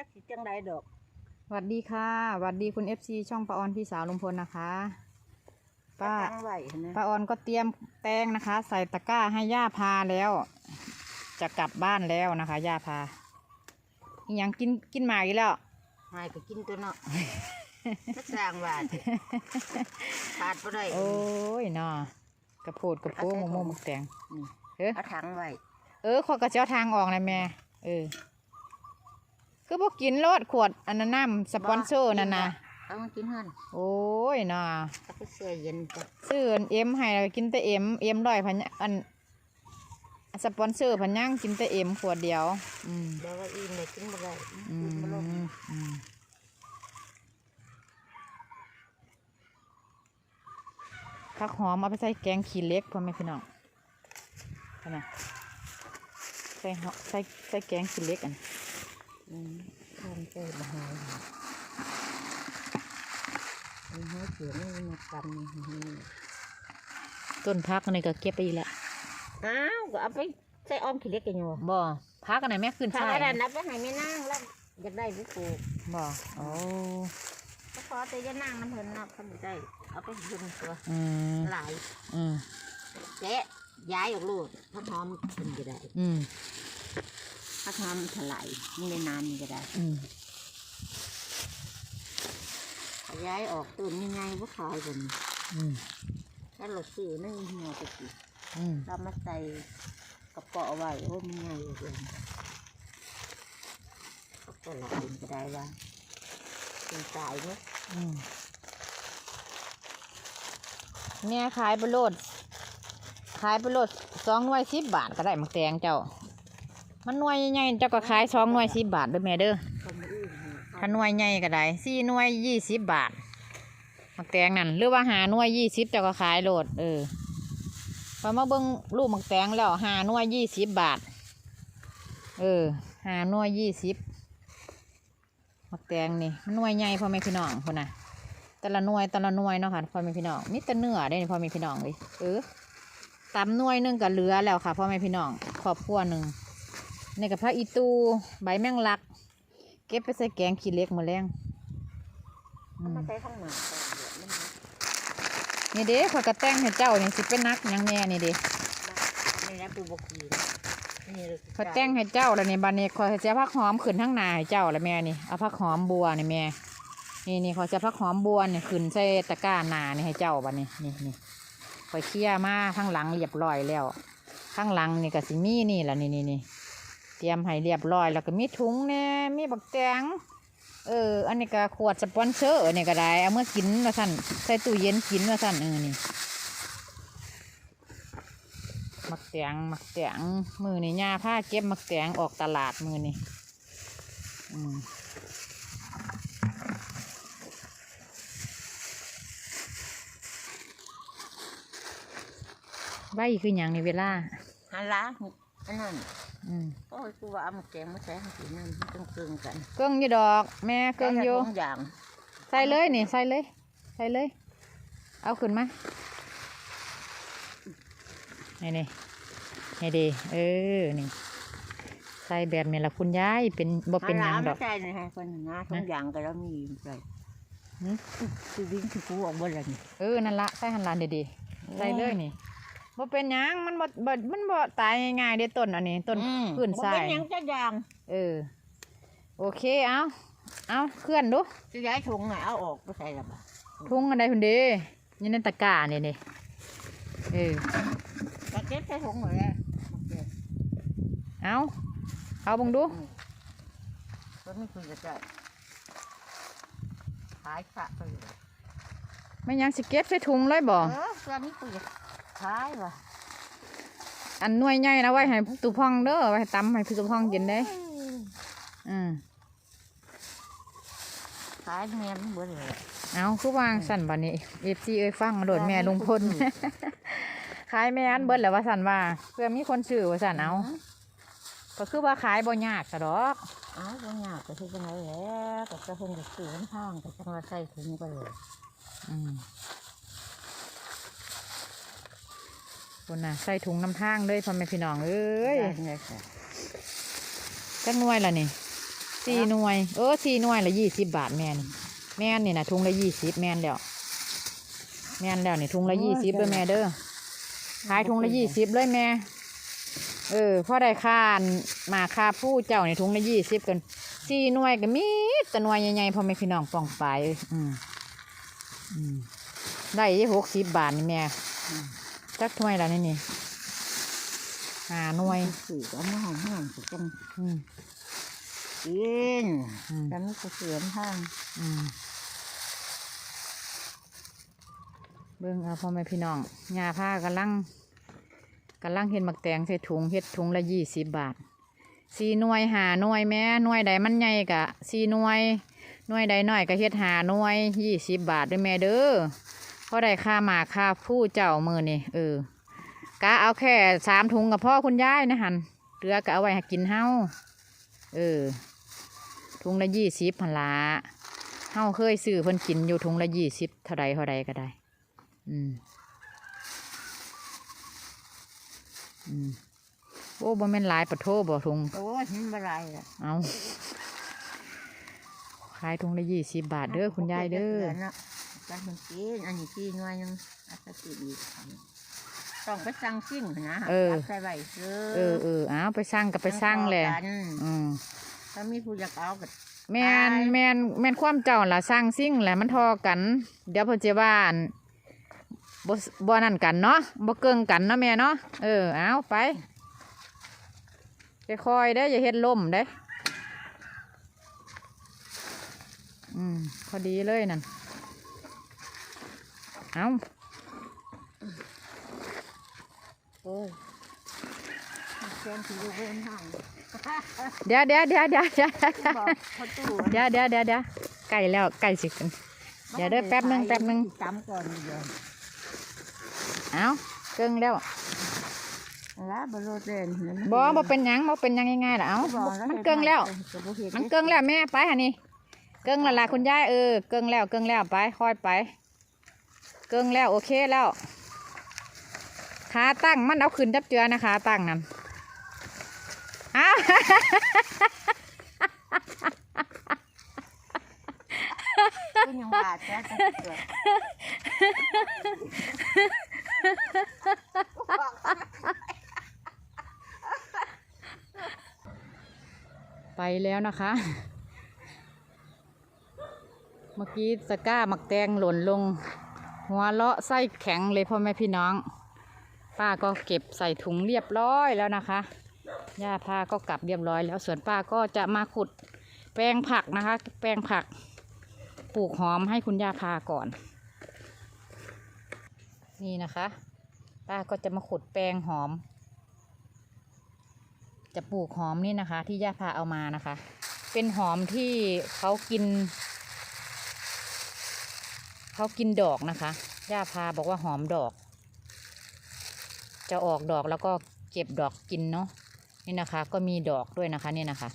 จักสิจังใดดอกสวัสดีค่ะสวัสดีคุณเอฟซีช่องป้าออนพี่สาวลุงพลนะคะ ป้าตั้งไว้นะป้าออนก็เตรียมแตงนะคะ ใส่ตะกร้าให้ย่าพาแล้ว จะกลับบ้านแล้วนะคะย่าพาอิหยังกินกินหมากอีกแล้ว หายก็กินตัวเนาะถ้าสร้างว่าสิขาดบ่ได้โอ้ยเนาะกระโพดกระโปงมะม่วงหมกแตงนี่เอ้อเอาถังไว้ เออขอยกระเจ้าทางออกนะแม่ เออ คือพวกกินรดขวดอันนั้นน้ำสปอนเซอร์นั่นนะเอามากินหั่นโอ้ยเนาะเอาไปแช่เย็นจ้ะซื้ออันเอ็มให้แล้วกินแต่เอ็มเอ็มร้อยพันอันสปอนเซอร์พันย่างกินแต่เอ็มขวดเดียวอืมเดี๋ยวว่าอิ่มเลยกินบ่ได้อืกินมบ่ลงอืมผักหอมเอาไปใส่แกงขี้เหล็กพ่อแม่พี่น้องเห็นไหมใส่หอใส่ใส่แกงขี้เหล็กอัน อืมทานใจบ่หายมันหายเสียงนี่มากันนี่ต้นพักอันนี้ก็เก็บไปอีกแล้วอ้าวก็เอาไปใส่อ้อมขี้เล็กกันอยู่บ่พักอันไหนแม่ขึ้นถ้าใช่อะไรนับไปให้แม่นางแล้วอยากได้ไปปลูกบ่โอ้ก็ขอแต่จะนั่งน้ำเพิ่นนาะเพิ่นบ่ได้เอาไปยืมตัวหลายอืมแกะย้ายออกลูกถ้าพักหอมเพิ่นก็ได้ อืม พักหอมถลายนี่ในน้ำนี่ก็ได้อืมย้ายออกต้นยังไงบ่ขายกันอืมถ้าเราซื้อนึ่งหัวไปกินอืมเรามาใส่กระเป๋าไว้โอ้มันไงเลยก็ตลาดเองก็ได้ว่าเป็นสายเนาะอืมแม่ขายไปโลดขายไปโลดสองหน่วยสิบบาทก็ได้หมักแตงเจ้า มันหน่วยใหญ่เจ้าก็ขายสองหน่วยสิบบาทเด้อแม่เด้อคนอื่นนวยถ้าหน่วยใหญ่ก็ได้สี่หน่วยยี่สิบบาทมักแตงนั่นหรือว่าหาหน่วยยี่สิบเจ้าก็ขายโหลด เออพอมาเบิ่งลูกมักแตงแล้วหาหน่วยยี่สิบบาท เออหาหน่วยยี่สิบมักแตงนี่มันหน่วยใหญ่พ่อแม่พี่น้องคนน่ะแต่ละหน่วยแต่ละหน่วยเนาะค่ะพ่อแม่พี่น้องมีแต่เนื้อได้พ่อแม่พี่น้องเลยเออตำหน่วยหนึงก็เหลือแล้วค่ะพ่อแม่พี่น้องครอบครัวหนึ่ง นี่กับพระอีตูใบแมงลัก เก็บไปใส่แกงขี้เหล็กมาแรงอืเอามมาใส่ข้างหน้าก่อนเดี๋ยวมันนะนี่เด้ข่อยกระแตงให้เจ้านี่สิเป็นนักหยังแน่นี่เด้นี่นะปูบกีนนี่เลยข่อยแต่งให้เจ้าแล้วนี่บัดนี้ข่อยจะเอาผักหอมขึ้นทั้งหนาให้เจ้าแล้วแม่นี่เอาผักหอมบัวนี่แม่นี่นี่ข่อยจะเอาผักหอมบัวนี่ขึ้นใส่ตะกร้าหนานี่ให้เจ้าบัดนี้นี่นี่ข่อยเคลียร์มาข้างหลังเรียบร้อยแล้ว ข้างหลังนี่ก็สิมีนี่ละนี่นี่นี่ เตรียมให้เรียบร้อยแล้วก็มีถุงแน่มีบักแตงเออ อันนี้ก็ขวดสปอนเซอร์เนี่ก็ได้ เอาเมื่อกินมาสั่นใส่ตู้เย็นกินมาสั่นเออนี่มักแตงมักแตงมือนี่ยาผ้าเก็บมักแตงออกตลาดมือนี่อืมใบคืออย่างในเวลาฮันลอันนั้น โอ้ยกูว่าเอามาแกงมาใส่ให้สีนั่นมันต้องเกลืองกันเกิ้งอยู่ดอก แม่เกิ้งอยู่ ใส่ทุกอย่างใส่เลยนี่ใส่เลย ใส่เลย เอาขึ้นมานี่นี่นี่ดีเออนี่ใส่แบบนี้ละคุณยายเป็นบ่เป็นหยังดอกใช่นะฮะคนนะทุกอย่างก็แล้วมีใส่หืม คือวิ่งคือกูออกบนอะไรนี่ เออนั่นละใส่หันหลานดีๆใส่เลยนี่ บ่เป็นหยังมันบ่บ่มันบ่ตายง่ายๆเด้ต้นอันนี้ต้นอืมพื้นทรายบ่เป็นหยังจะอย่างเออ โอเคเอาเอาเคลื่อนดูจะย้ายถุงไหนเอาออกไปใส่ละบ่ทุ่งอันใดคุณเด้อยังในตะกร้านี่นี่เออ ก็เก็บใส่ถุงหน่อยเลยเอาเอาเบังดูก็ไม่คุยกับใจขายขะไปเลยไม่ยังสิเก็บใส่ถุงเลยบ่เออตอนนี้คุยกับ ขายว่ะอันหน่วยใหญ่นะไว้ให้ตุพองเด้อไว้ให้ตำให้พี่ตุพองกินได้อืมขายเมียมันเบื่อเลย เอาคือวางสั่นบัดนี้เอฟซีเอ้ยฟังโดดแม่ลุงพลขายแม่อันเบิดแล้วว่าสั่นว่าเพื่อมีคนซื้อว่าสั่นเอาก็คือว่าขายบ่ยากซะดอกเอาบางอย่างก็คือจังไรแหล้วก็จะเพิ่งจะซื้อน้ำห้างก็จังว่าใส่ถุงไปเลยอืม คนน่ะใส่ถุงน้ำทางเลยพ่อแม่พี่น้องเอ้ยได้ไงค่ะจักหน่วยละนี่สี่หน่วย เออสี่หน่วยละยี่สิบบาทแม่นแม่นนี่นะทุงละยี่สิบแม่นแล้วแม่นแล้วนี่ทุงละยี่สิบเลยแม่เด้อขายทุงละยี่สิบเลยแม่เออพอได้ค่าอันมาค่าผู้เจ้านี่ทุงละยี่สิบกันสี่หน่วยก็มีแต่หน่วยใหญ่ๆพอแม่พี่น้องปองไปายอืมอืมได้ยี่หกสิบบาทนี่แม่ จักถ้วยแล้วนี่นี่หาหน่วยสื่อก็มาหอมหอมสุกจังอืมกินอืมแต่ไม่ก็เสียนทางอืมเบิ่งเอาพ่อแม่พี่น้องยาผ้ากำลังกำลังเห็ดหมักแตงใส่ถุงเห็ดถุงละยี่สิบบาทสี่หน่วยหาหน่วยแม่หน่วยใดมันใหญ่กะสี่หน่วยหน่วยใดน้อยก็เฮ็ดหาหน่วยยี่สิบบาทด้วยแม่เด้อเพราะได้ค่าหมากค่าผู้เจ้ามือนี่เออกะเอาแค่สามถุงกับพ่อคุณยายนะหันเหลือก็เอาไว้ให้กินเฮาเออถุงละยี่สิบพันละเฮาเคยซื้อเพิ่นกินอยู่ถุงละยี่สิบเท่าใดเท่าใดก็ได้ อืมอืมโอ้บ่แม่นหลายปะโทบ่ถุงโอ้ยมันอะไรล่ะเอาขายถุงละยี่สิบบาทเด้อคุณยายเด้อ การมันกินอันนี้กินหน่วยหนึงอาจจะกินอีกต้องไปสั่งซิ่งนะรับใส่ใบเสื้เออเออเอาไปสั่งกับไปสั่งแหละกันอืมถ้ามีผู้อยากเอาก็ แม่นไป แม่นแม่นความเจ้าล่ะสร้างสิ่งแหละมันทอกัน เดี๋ยวเพิ่นจะว่าอั่นบ่บ่นั่นกันเนาะบ่เกิงกันเนาะแม่เนาะเออเอาไปค่อยๆได้ออย่าเฮ็ดล่มเด้ออืมพอดีเลยนั่น เอาโอ้ยแค่ที่อยู่เว้นห้างเดี๋ยวเดี๋ยวเดี๋ยวเดี๋ยวเดี๋ยวบอกเขาตู้เดี๋ยวเดี๋ยวเดี๋ยวเดี๋ยวใกล้แล้วใกล้สิกันเดี๋ยวเด้อแป๊บนึงแป๊บนึงจำก่อนเดี๋ยวเอาเกิงแล้วแล้วบโรเดนบ่บ่เป็นหยังบ่เป็นหยังง่ายๆล่ะเอ้ามันเกิงแล้ว มันเกิงแล้วแม่ไปหะนี่เกิงและล่ะคุณยายเออเกิงแล้วเกิงแล้วไปค่อยไป เกิงแล้วโอเคแล้วขาตั้งมันเอาขึ้นจับเจือนะขาตั้งนั่นอ้าวก็ยังว่าแท้จะเกิดไปแล้วนะคะ เมื่อกี้ตะกร้าหมักแตงหล่นลง หัวเลาะไส้แข็งเลยพ่อแม่พี่น้อง ป้าก็เก็บใส่ถุงเรียบร้อยแล้วนะคะย่าพาก็กลับเรียบร้อยแล้วส่วนป้าก็จะมาขุดแปลงผักนะคะ แปลงผักปลูกหอมให้คุณย่าพาก่อน นี่นะคะ ป้าก็จะมาขุดแปลงหอม จะปลูกหอมนี่นะคะ ที่ย่าพาเอามานะคะ เป็นหอมที่เขากิน เขากินดอกนะคะย่าพาบอกว่าหอมดอก จะออกดอกแล้วก็เก็บดอกกินเนาะนี่นะคะ ก็มีดอกด้วยนะคะนี่นะคะ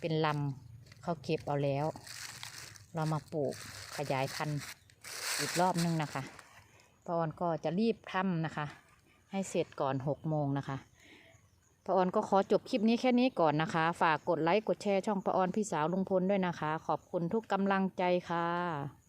เป็นลำเขาเก็บเอาแล้ว เรามาปลูกขยายพันธุ์อีกรอบนึงนะคะป้าออนก็จะรีบทำนะคะ ให้เสร็จก่อนหกโมงนะคะป้าออนก็ขอจบคลิปนี้แค่นี้ก่อนนะคะ ฝากกดไลค์กดแชร์ช่องป้าออนพี่สาวลุงพลด้วยนะคะ ขอบคุณทุกกำลังใจค่ะ